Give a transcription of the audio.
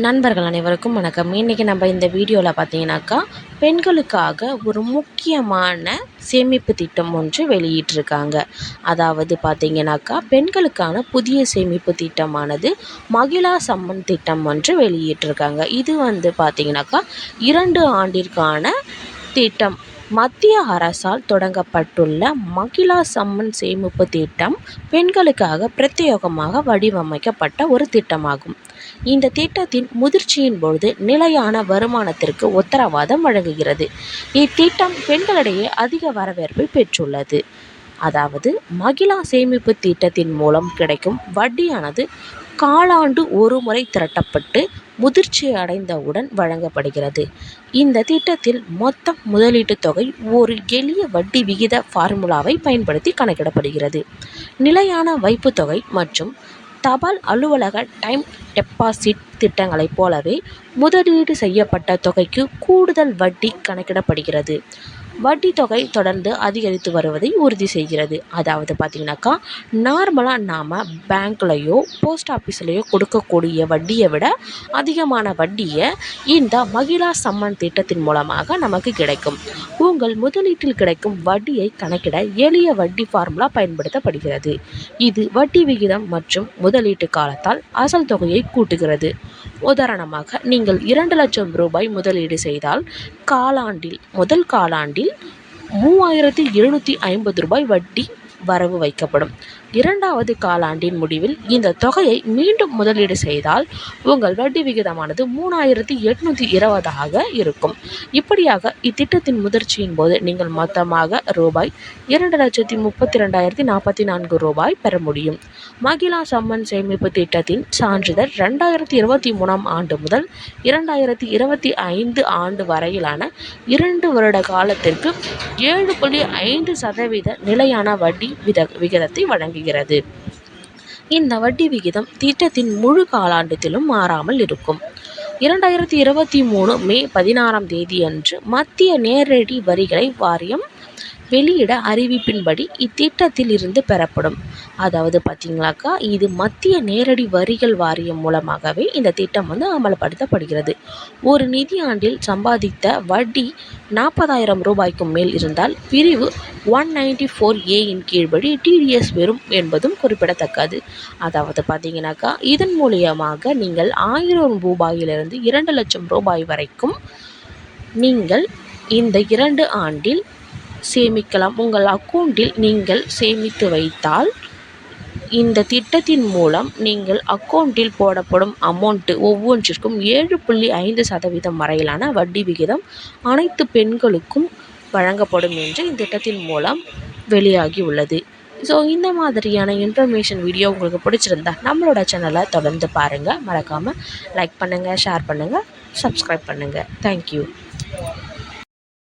நண்பர்கள் அனைவருக்கும் வணக்கம். இன்றைக்கி நம்ம இந்த வீடியோவில் பார்த்தீங்கன்னாக்கா பெண்களுக்காக ஒரு முக்கியமான சேமிப்பு திட்டம் ஒன்று வெளியிட்டிருக்காங்க. அதாவது பார்த்திங்கனாக்கா பெண்களுக்கான புதிய சேமிப்பு திட்டமானது மகிழா சம்மன் திட்டம் ஒன்று வெளியிட்டிருக்காங்க. இது வந்து பார்த்திங்கனாக்கா இரண்டு ஆண்டிற்கான திட்டம். மத்திய அரசால் தொடங்கப்பட்டுள்ள மகிழா சம்மன் சேமிப்பு திட்டம் பெண்களுக்காக பிரத்யேகமாக வடிவமைக்கப்பட்ட ஒரு திட்டமாகும். இந்த திட்டத்தின் முதிர்ச்சியின் பொழுது நிலையான வருமானத்திற்கு உத்தரவாதம் வழங்குகிறது. இத்திட்டம் பெண்களிடையே அதிக வரவேற்பை பெற்றுள்ளது. அதாவது மகிழா சேமிப்பு திட்டத்தின் மூலம் கிடைக்கும் வட்டியானது காலாண்டு ஒரு முறை திரட்டப்பட்டு முதிர்ச்சி அடைந்தவுடன் வழங்கப்படுகிறது. இந்த திட்டத்தில் மொத்த முதலீட்டு தொகை ஒரு எளிய வட்டி விகித ஃபார்முலாவை பயன்படுத்தி கணக்கிடப்படுகிறது. நிலையான வைப்பு தொகை மற்றும் தபால் அலுவலக டைம் டெபாசிட் திட்டங்களைப் போலவே முதலீடு செய்யப்பட்ட தொகைக்கு கூடுதல் வட்டி கணக்கிடப்படுகிறது. வட்டி தொகை தொடர்ந்து அதிகரித்து வருவதை உறுதி செய்கிறது. அதாவது பார்த்திங்கனாக்கா நார்மலாக நாம் பேங்க்லேயோ போஸ்ட் ஆஃபீஸ்லேயோ கொடுக்கக்கூடிய வட்டியை விட அதிகமான வட்டியை இந்த மகிழா சம்மன் திட்டத்தின் மூலமாக நமக்கு கிடைக்கும். உங்கள் முதலீட்டில் கிடைக்கும் வட்டியை கணக்கிட எளிய வட்டி ஃபார்முலா பயன்படுத்தப்படுகிறது. இது வட்டி விகிதம் மற்றும் முதலீட்டு காலத்தால் அசல் தொகையை கூட்டுகிறது. உதாரணமாக நீங்கள் இரண்டு லட்சம் ரூபாய் முதலீடு செய்தால் காலாண்டில் முதல் காலாண்டில் மூவாயிரத்தி எழுநூற்றி ஐம்பது ரூபாய் வட்டி வரவு வைக்கப்படும். இரண்டாவது காலாண்டின் முடிவில் இந்த தொகையை மீண்டும் முதலீடு செய்தால் உங்கள் வட்டி விகிதமானது மூணாயிரத்தி எட்நூற்றி இருபதாக இருக்கும். இப்படியாக இத்திட்டத்தின் முதிர்ச்சியின் போது நீங்கள் மொத்தமாக ரூபாய் இரண்டு லட்சத்தி முப்பத்தி ரெண்டாயிரத்தி நாற்பத்தி நான்கு ரூபாய் பெற முடியும். மகிழா சம்மன் சேமிப்பு திட்டத்தின் சான்றிதழ் ரெண்டாயிரத்தி இருபத்தி மூணாம் ஆண்டு முதல் இரண்டாயிரத்தி இருபத்தி ஐந்து ஆண்டு வரையிலான இரண்டு வருட காலத்திற்கு ஏழு புள்ளி ஐந்து சதவீத நிலையான வட்டி வித விகிதத்தை வழங்குகிறது. இந்த வட்டி விகிதம் திட்டத்தின் முழு காலாண்டத்திலும் மாறாமல் இருக்கும். இரண்டாயிரத்தி இருபத்தி மூணு மே பதினாறாம் தேதியன்று மத்திய நேரடி வரிகளை வாரியம் வெளியிட அறிவிப்பின்படி இத்திட்டத்தில் இருந்து பெறப்படும். அதாவது பார்த்தீங்களாக்கா இது மத்திய நேரடி வரிகள் வாரியம் மூலமாகவே இந்த திட்டம் வந்து அமல்படுத்தப்படுகிறது. ஒரு நிதியாண்டில் சம்பாதித்த வட்டி நாற்பதாயிரம் ரூபாய்க்கும் மேல் இருந்தால் பிரிவு ஒன் நைன்டி ஃபோர் ஏயின் கீழ்படி டிடிஎஸ் வெறும் என்பதும் குறிப்பிடத்தக்கது. அதாவது பார்த்தீங்கன்னாக்கா இதன் மூலியமாக நீங்கள் ஆயிரம் ரூபாயிலிருந்து இரண்டு லட்சம் ரூபாய் வரைக்கும் நீங்கள் இந்த இரண்டு ஆண்டில் சேமிக்கலாம். உங்கள் அக்கௌண்ட்டில் நீங்கள் சேமித்து வைத்தால் இந்த திட்டத்தின் மூலம் நீங்கள் அக்கௌண்ட்டில் போடப்படும் அமௌண்ட்டு ஒவ்வொன்றிற்கும் ஏழு புள்ளி ஐந்து சதவீதம் வரையிலான வட்டி விகிதம் அனைத்து பெண்களுக்கும் வழங்கப்படும் என்று இந்த திட்டத்தின் மூலம் வெளியாகி உள்ளது. ஸோ இந்த மாதிரியான இன்ஃபர்மேஷன் வீடியோ உங்களுக்கு பிடிச்சிருந்தா நம்மளோட சேனலை தொடர்ந்து பாருங்கள் மறக்காமல் லைக் பண்ணுங்கள் ஷேர் பண்ணுங்கள் சப்ஸ்கிரைப் பண்ணுங்கள் தேங்க்யூ